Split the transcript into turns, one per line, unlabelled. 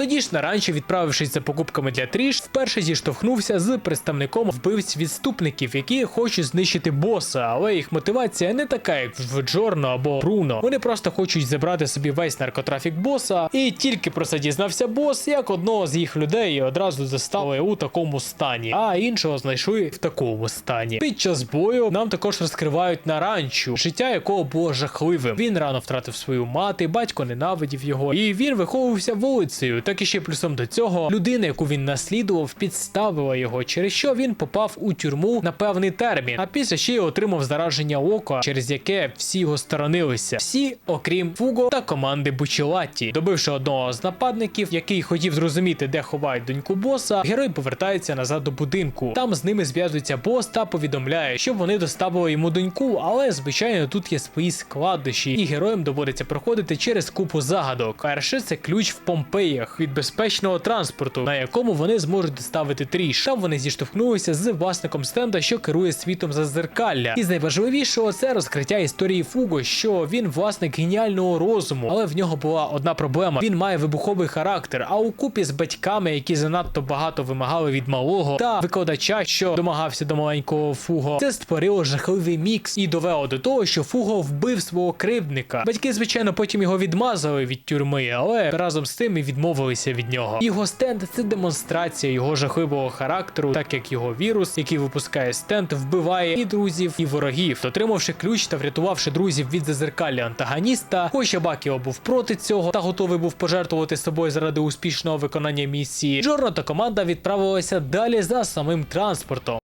Тоді ж наранче, відправившись за покупками для Тріш, вперше зіштовхнувся з представником вбивць відступників, які хочуть знищити боса, але їх мотивація не така, як в Джорно або Бруно. Вони просто хочуть забрати собі весь наркотрафік боса, і тільки про це дізнався бос, як одного з їх людей одразу застали у такому стані, а іншого знайшли в такому стані. Під час бою нам також розкривають наранчу, життя якого було жахливим. Він рано втратив свою мати, батько ненавидів його, і він виховувався вулицею. Так і ще плюсом до цього людина, яку він наслідував, підставила його, через що він попав у тюрму на певний термін. А після ще й отримав зараження ока, через яке всі його сторонилися. Всі, окрім Фуго та команди Бучелатті. Добивши одного з нападників, який хотів зрозуміти, де ховають доньку боса, герой повертається назад до будинку. Там з ними зв'язується бос та повідомляє, що вони доставили йому доньку, але звичайно тут є свої складнощі, і героям доводиться проходити через купу загадок. Перше це ключ в Помпеях від безпечного транспорту, на якому вони зможуть доставити тріш. Там вони зіштовхнулися з власником стенда, що керує світом зазеркалля. І з найважливішого це розкриття історії Фуго, що він власник геніального розуму, але в нього була одна проблема: він має вибуховий характер. А у купі з батьками, які занадто багато вимагали від малого, та викладача, що домагався до маленького Фуго, це створило жахливий мікс і довело до того, що Фуго вбив свого кривдника. Батьки, звичайно, потім його відмазали від тюрми, але разом з тим і відмовилися від нього. Його стенд це демонстрація його жахливого характеру, так як його вірус, який випускає стенд, вбиває і друзів, і ворогів. Дотримавши ключ та врятувавши друзів від зазеркалля антагоніста, хоча Бакіо був проти цього та готовий був пожертвувати собою заради успішного виконання місії. Джорно та команда відправилися далі за самим транспортом.